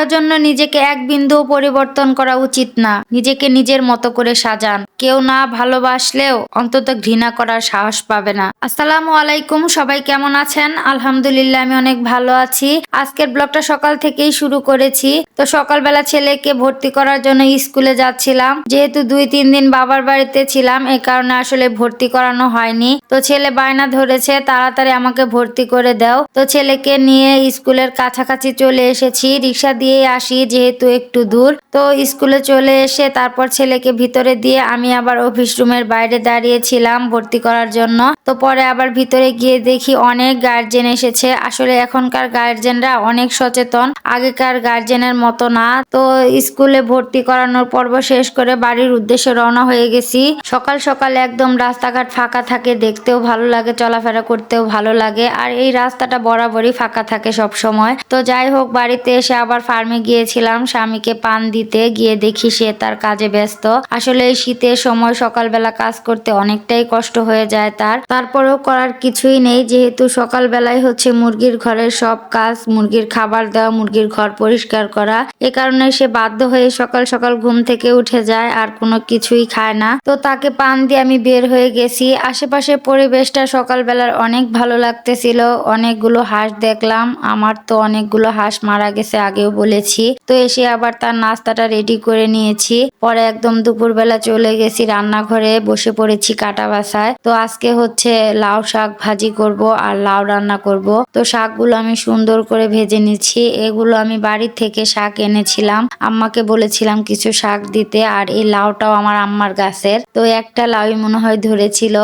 কারও জন্য নিজেকে এক বিন্দুও পরিবর্তন করা উচিত না। নিজেকে নিজের মতো করে সাজান। কেউ না ভালোবাসলেও অন্তত ঘৃণা করার সাহস পাবে না। আসসালামু আলাইকুম, সবাই কেমন আছেন? আলহামদুলিল্লাহ, আমি অনেক ভালো আছি। আজকের ব্লগটা সকাল থেকেই শুরু করেছি। তো সকালবেলা ছেলেকে ভর্তি করার জন্য স্কুলে যাচ্ছিলাম। যেহেতু দুই, তিন দিন বাবার বাড়িতে ছিলাম এই কারণে আসলে ভর্তি করানো হয়নি। তো ছেলে বায়না ধরেছে, তাড়াতাড়ি আমাকে ভর্তি করে দাও। তো ছেলেকে নিয়ে স্কুলের কাছাকাছি চলে এসেছি। রিক্সা দিয়ে আসি, যেহেতু একটু দূর। তো স্কুলে চলে এসে তারপর ছেলেকে ভিতরে দিয়ে আমি আবার অফিস রুমের বাইরে দাঁড়িয়েছিলাম ভর্তি করার জন্য। তো পরে আবার ভিতরে গিয়ে দেখি অনেক গার্জেন এসেছে। আসলে এখনকার গার্জেনরা অনেক সচেতন। আগেকার গার্জেনের মতো না। তো স্কুলে ভর্তি করানোর পর্ব শেষ করে বাড়ির উদ্দেশ্যে রওনা হয়ে গেছি। সকাল সকাল একদম রাস্তাঘাট ফাঁকা থাকে, দেখতেও ভালো লাগে, চলাফেরা করতেও ভালো লাগে। আর এই রাস্তাটা বরাবরই ফাঁকা থাকে সব সময় তো যাই হোক, বাড়িতে এসে আবার ফার্মে গিয়েছিলাম। স্বামীকে পান দিতে গিয়ে দেখি সে তার কাজে ব্যস্ত। আসলে এই শীতের সময় সকালবেলা কাজ করতে অনেকটাই কষ্ট হয়ে যায় তার। তারপরেও করার কিছুই নেই, যেহেতু সকালবেলায় হচ্ছে মুরগির ঘরের সব কাজ, মুরগির খাবার দেওয়া, মুরগির ঘর পরিষ্কার করা। এ কারণে সে বাধ্য হয়ে সকাল সকাল ঘুম থেকে উঠে যায়, আর কোনো কিছুই খায় না। তো তাকে পান দিয়ে আমি বের হয়ে গেছি। আশেপাশে পরিবেশটা সকালবেলার অনেক ভালো লাগতেছিল। অনেকগুলো হাঁস দেখলাম। আমার তো অনেকগুলো হাঁস মারা গেছে আগেও বলেছি। তো এসে আবার তার নাস্তাটা রেডি করে নিয়েছি। পরে একদম দুপুরবেলা চলে গেছি রান্নাঘরে। বসে পড়েছি কাটা বাসায়। তো আজকে হচ্ছে লাউ শাক ভাজি করব আর লাউ রান্না করব। তো শাকগুলো আমি সুন্দর করে ভেজে নিচ্ছি। এগুলো আমি বাড়ি থেকে শাক এনেছিলাম। আম্মাকে বলেছিলাম কিছু শাক দিতে, আর এই লাউটাও আমার আম্মার গাছের। তো একটা লাউই মনে হয় ধরেছিল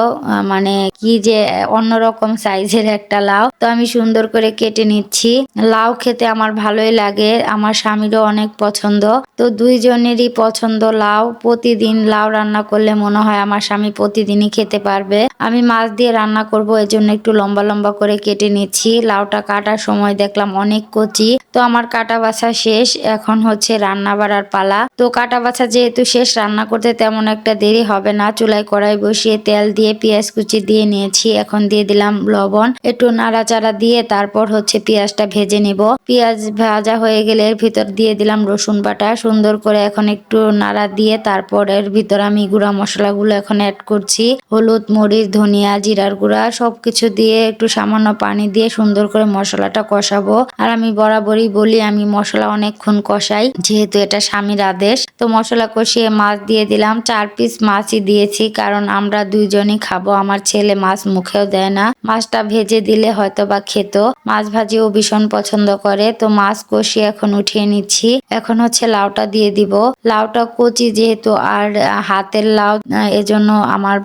মানে কি যে অন্যরকম সাইজের একটা লাউ। তো আমি সুন্দর করে কেটে নিচ্ছি। লাউ খেতে আমার ভালোই লাগে, আমার স্বামীরও অনেক পছন্দ। তো দুইজনেরই পছন্দ লাউ। প্রতিদিন লাউ রান্না করলে মনে হয় আমার স্বামী প্রতিদিনই খেতে পারবে। আমি মাছ দিয়ে রান্না করব এর জন্য একটু লম্বা লম্বা করে কেটে নিচ্ছি। লাউটা কাটার সময় দেখলাম অনেক কচি। তো আমার কাটা বাছা শেষ। এখন হচ্ছে রান্না বাড়ার পালা। তো কাটা বাছা যেহেতু শেষ, রান্না করতে তেমন একটা দেরি হবে না। চুলায় কড়াই বসিয়ে তেল দিয়ে পেঁয়াজ কুচি দিয়ে নিয়েছি। এখন দিয়ে দিলাম লবণ। একটু নাড়াচাড়া দিয়ে তারপর হচ্ছে পেঁয়াজটা ভেজে নিব। পেঁয়াজ ভাজা হয়ে গেলে এর ভিতর দিয়ে দিলাম রসুন বাটা। সুন্দর করে এখন একটু নাড়া দিয়ে তারপর এর ভিতর আমি গুঁড়া মশলাগুলো এখন অ্যাড করছি। হলুদ, মরিচ, ধনিয়া, জিরার গুঁড়া সবকিছু দিয়ে একটু সামান্য পানি দিয়ে সুন্দর করে মশলাটা কষাবো। আর আমি বরাবরই বলি, আমি মশলা অনেকক্ষণ কষাই, যেহেতু এটা স্বামীর আদেশ। তো মশলা কষিয়ে মাছ দিয়ে দিলাম। চার পিস মাছই দিয়েছি, কারণ আমরা দুইজনই খাব। আমার ছেলে মাছ মুখেও দেয় না। মাছটা ভেজে দিলে হয়তো বা খেত। মাছ ভাজিও ভীষণ পছন্দ করে। তো মাছ কষিয়ে এখন উঠিয়ে নিচ্ছি। এখন হচ্ছে লাউটা দিয়ে দিব। লাউটা কচি যেহেতু, আর হাতের লাউ এজন্য আমার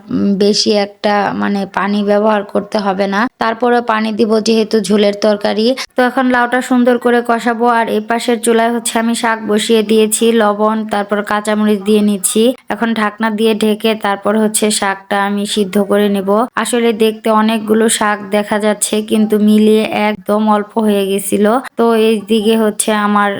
বেশি একটা মানে পানি ব্যবহার করতে হবে না। তারপরে পানি দিব যেহেতু ঝোলের তরকারি। তো এখন লাউটা সুন্দর করে কষাবো। আর এই পাশের চুলায় হচ্ছে আমি শাক বসিয়ে দিয়েছি, লবণ, তারপর কাঁচামরিচ দিয়ে নিচ্ছি। এখন ঢাকনা দিয়ে ঢেকে তারপর হচ্ছে শাকটা আমি সিদ্ধ করে নেব। আসলে দেখতে অনেকগুলো শাক দেখা যাচ্ছে, কিন্তু মিলিয়ে একদম অল্প হয়ে গেছিল। তো এই দিকে হচ্ছে আমার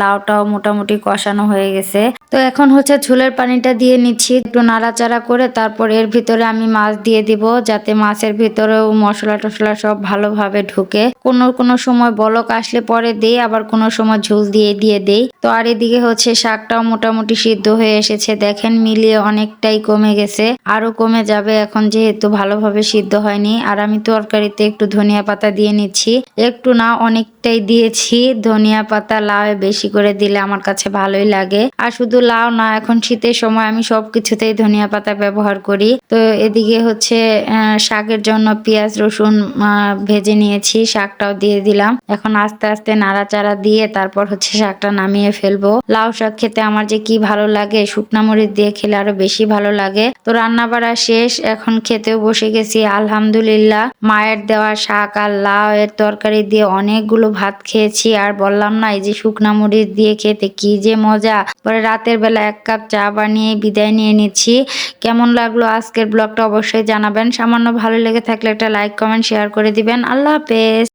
লাউটাও মোটামুটি কষানো হয়ে গেছে। তো এখন হচ্ছে ঝোলের পানিটা দিয়ে নিচ্ছি, একটু নাড়াচাড়া করে তারপর এর ভিতরে আমি মাছ দিয়ে দিব, যাতে মাছের ভিতরেও মশলা টশলা সব ভালোভাবে ঢুকে। কোনো কোনো সময় বলক আসলে পরে দেই, আবার কোনো সময় ঝোল দিয়ে দিয়ে দেই। তো আর এদিকে হচ্ছে শাকটাও মোটামুটি সিদ্ধ হয়ে এসেছে। দেখেন, মিলিয়ে অনেকটাই কমে গেছে। আরও কমে যাবে এখন যেহেতু ভালোভাবে সিদ্ধ হয়নি। আর আমি তরকারিতে একটু ধনিয়া পাতা দিয়ে নিচ্ছি। একটু না, অনেকটাই দিয়েছি। ধনিয়া পাতা লাউ বেশি করে দিলে আমার কাছে ভালোই লাগে। আর শুধু লাউ না, এখন শীতের সময় আমি সব কিছুতেই ধনিয়া পাতা ব্যবহার করি। তো এদিকে হচ্ছে শাকের জন্য পেঁয়াজ, রসুন ভেজে নিয়েছি। শাকটাও দিয়ে দিলাম। এখন আস্তে আস্তে নাড়াচাড়া দিয়ে তারপর হচ্ছে শাকটা নামিয়ে ফেলব। লাউ শাক খেতে আমার যে কি ভালো লাগে, শুকনা মরিচ দিয়ে খেলে আরও বেশি ভালো লাগে। তো রান্না বাড়া শেষ, এখন খেতেও বসে গেছি, আলহামদুলিল্লাহ। মায়ের দেওয়া শাক আর লাউ এর তরকারি দিয়ে অনেকগুলো ভাত খেয়েছি, আর বললাম না, এই যে শুকনা মরিচ দিয়ে খেতে কি যে মজা। পরে রাতের বেলা এক কাপ চা বানিয়ে বিদায় নিয়ে নিচ্ছি। কেমন লাগল আজকের ব্লগটা অবশ্যই জানাবেন। সামান্য ভালো লেগে থাকলে একটা লাইক, কমেন্ট, শেয়ার করে দিবেন। আল্লাহ হাফেজ।